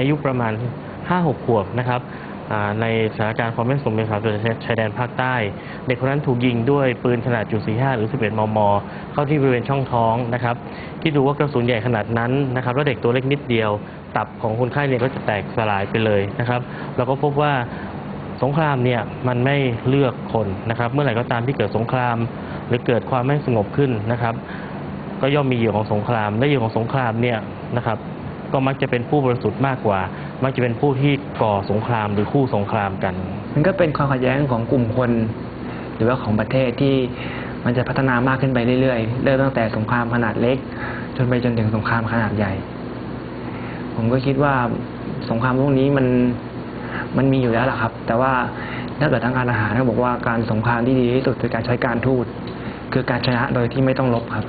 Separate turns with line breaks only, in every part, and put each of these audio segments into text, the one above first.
อายุประมาณ 5-6 ขวบนะครับในสถานการณ์ความไม่สมดุลของชายแดนภาคใต้ เด็กคนนั้นถูกยิงด้วยปืนขนาดจุด45หรือ 11 มม เข้าที่บริเวณช่องท้องนะครับที่ดูว่ากระสุนใหญ่ขนาดนั้นนะครับแล้วเด็กตัวเล็กนิดเดียว ตับของคนไข้เนี่ยก็จะแตกสลายไปเลยนะครับเราก็พบว่าสงครามเนี่ยมันไม่เลือกคนนะครับ เมื่อไหร่ก็ตามที่เกิดสงคราม หรือเกิดความไม่สงบขึ้นนะครับ ก็ย่อมมีเหยื่อของสงครามและเหยื่อของสงครามเนี่ยนะครับ ก็มักจะเป็นผู้บริสุทธิ์มากกว่า มักจะเป็นผู้ที่ก่อสงครามหรือคู่สงครามกัน
มันก็เป็นความขัดแย้งของกลุ่มคน หรือว่าของประเทศที่มันจะพัฒนามากขึ้นไปเรื่อยๆ เริ่มตั้งแต่สงครามขนาดเล็ก จนไปจนถึงสงครามขนาดใหญ่ ผมก็คิดว่าสงครามพวกนี้มันมันมีอยู่แล้วล่ะครับ แต่ว่าถ้าเกิดทางการอาหารเขาบอกว่าการสงครามที่ดีที่สุดคือการใช้การทูตคือการชนะโดยที่ไม่ต้องลบครับ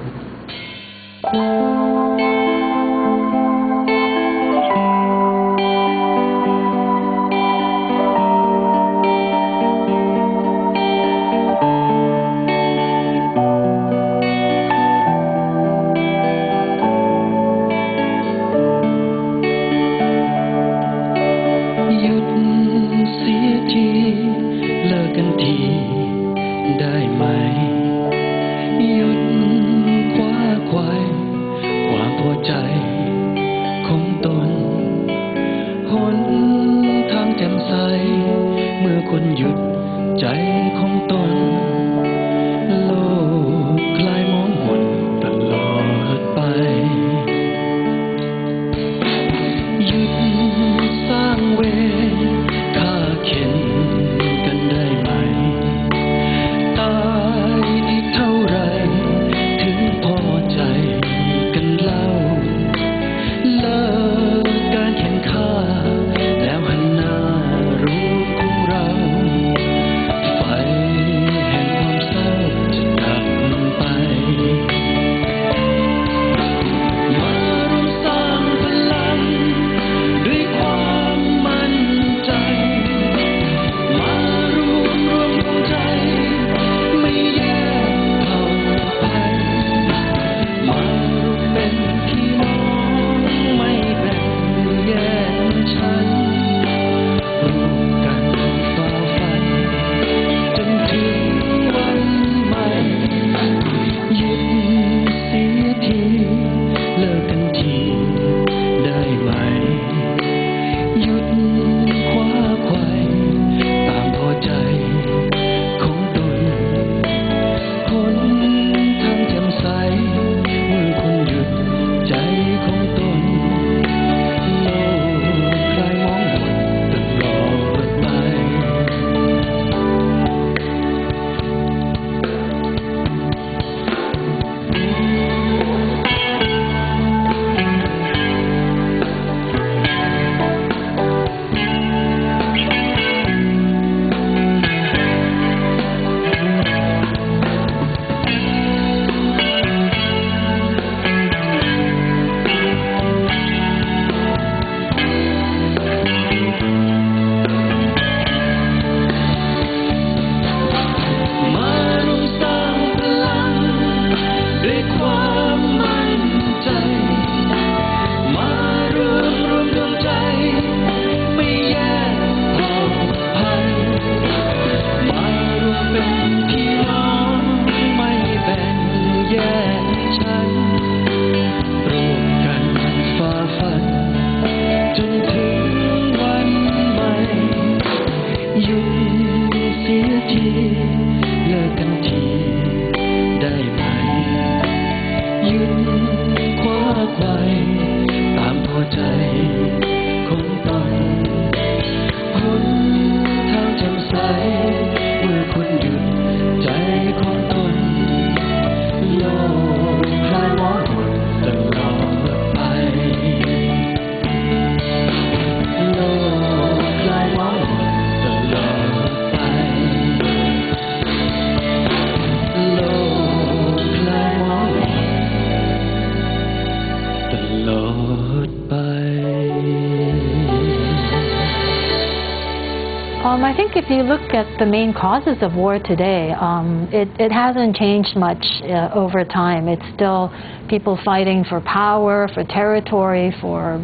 Um, I think if you look at the main causes of war today, um, it, it hasn't changed much uh, over time. It's still people fighting for power, for territory, for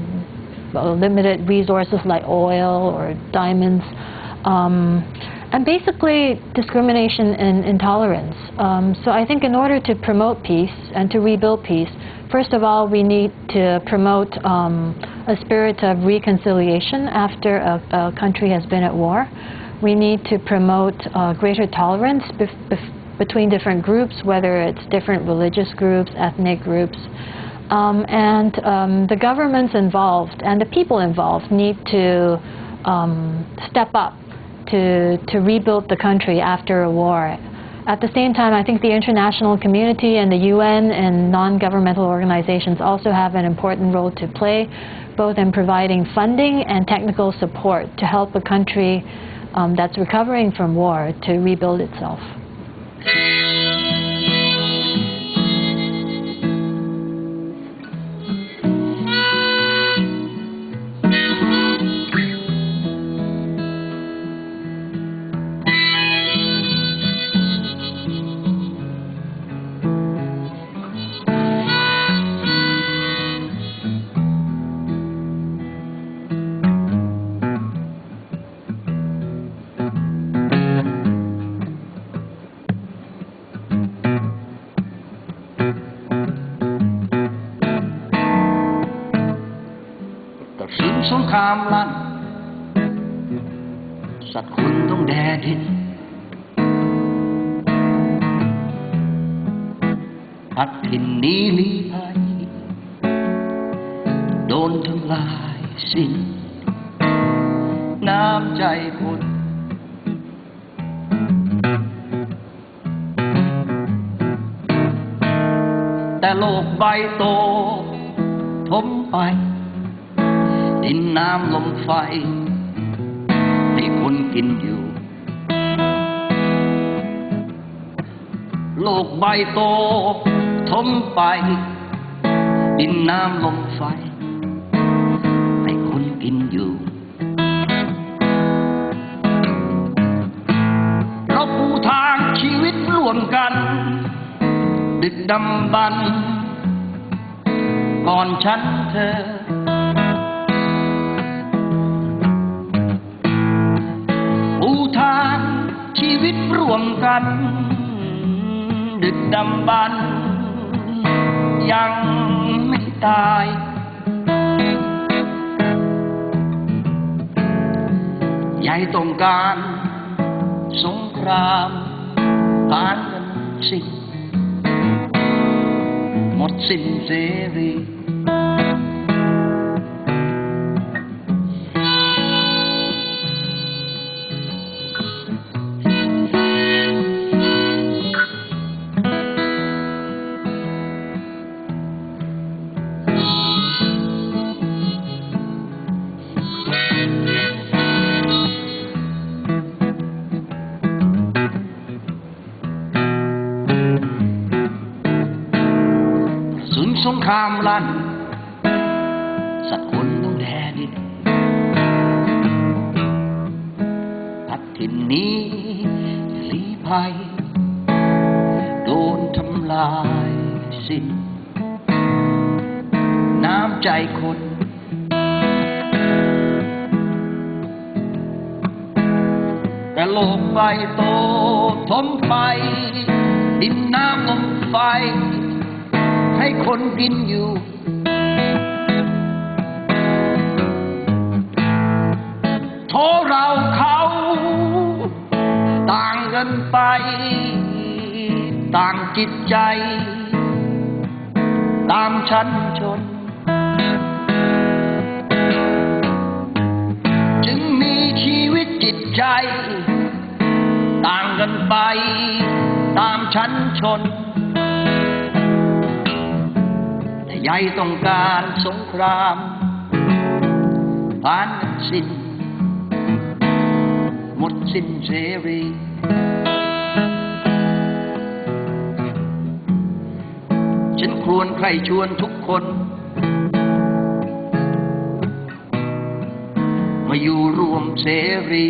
uh, limited resources like oil or diamonds. Um, and basically discrimination and intolerance. Um, so I think in order to promote peace and to rebuild peace, first of all, we need to promote um, a spirit of reconciliation after a, a country has been at war. We need to promote uh, greater tolerance between different groups, whether it's different religious groups, ethnic groups. Um, and um, the governments involved and the people involved need to um, step up to, to rebuild the country after a war. At the same time, I think the international community and the UN and non-governmental organizations also have an important role to play, both in providing funding and technical support to help a country um, that's recovering from war to rebuild itself. า
มลั่น สัตว์คุณต้องแดดินพัดถิ่นนี้ลี้ภัยโดนทำลายสิ้น น้ำใจคนแต่โลกใบโต ทมไป ดินน้ำลมไฟให้คนกินอยู่ โลกใบโตทมไป ดินน้ำลมไฟให้คนกินอยู่เราปูทางชีวิตร่วมกัน ดึกดำบรรก่อนฉันเธอ ร่วมกัน ดึกดำบรรยังไม่ตาย ใหญ่ต้องการสงครามผ่านกันสิหมดสิ้นเสรี งครามลั่นสัตว์คนต้องแดดินพัดถิ่นนี้ลีภัย โดนทำลายสิ้น น้ำใจคนแต่โลกใบโตทมไป ดินน้ำลมไฟ ให้คนกินอยู่ โทเราเขาต่างกันไป ต่างจิตใจ ตามชั้นชน จึงมีชีวิตจิตใจ ต่างกันไป ตามชั้นชน ใหญ่ต้องการสงครามผ่านสิ้นหมดสิ้นเสรีฉันควรใครชวนทุกคน มาอยู่รวมเสรี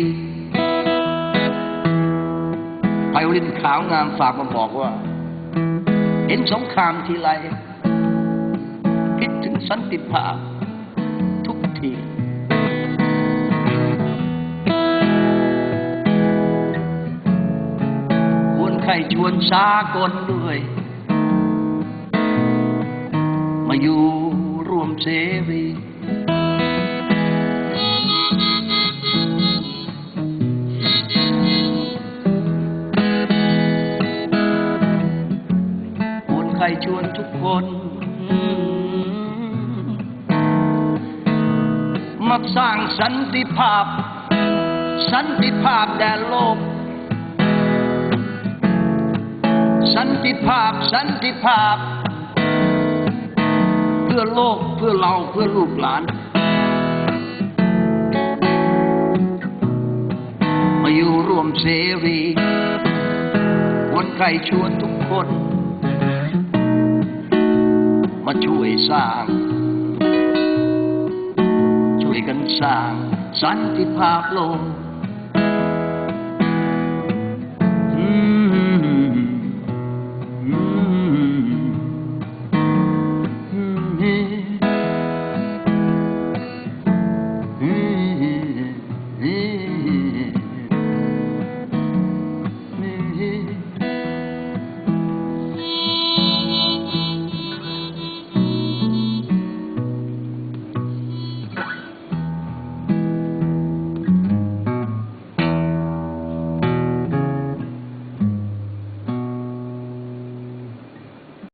ไพโอลินขาวงามฝากมาบอกว่า เห็นสงครามทีไร สันติภาพทุกทีคนใครชวนสากลด้วย มาอยู่รวมเสรี สันติภาพ สันติภาพแดนโลก สันติภาพสันติภาพ เพื่อโลกเพื่อเราเพื่อลูกหลาน มาอยู่ร่วมเสรีวนใครชวนทุกคน มาช่วยสร้าง วยกันสร้างสันติภาพโลก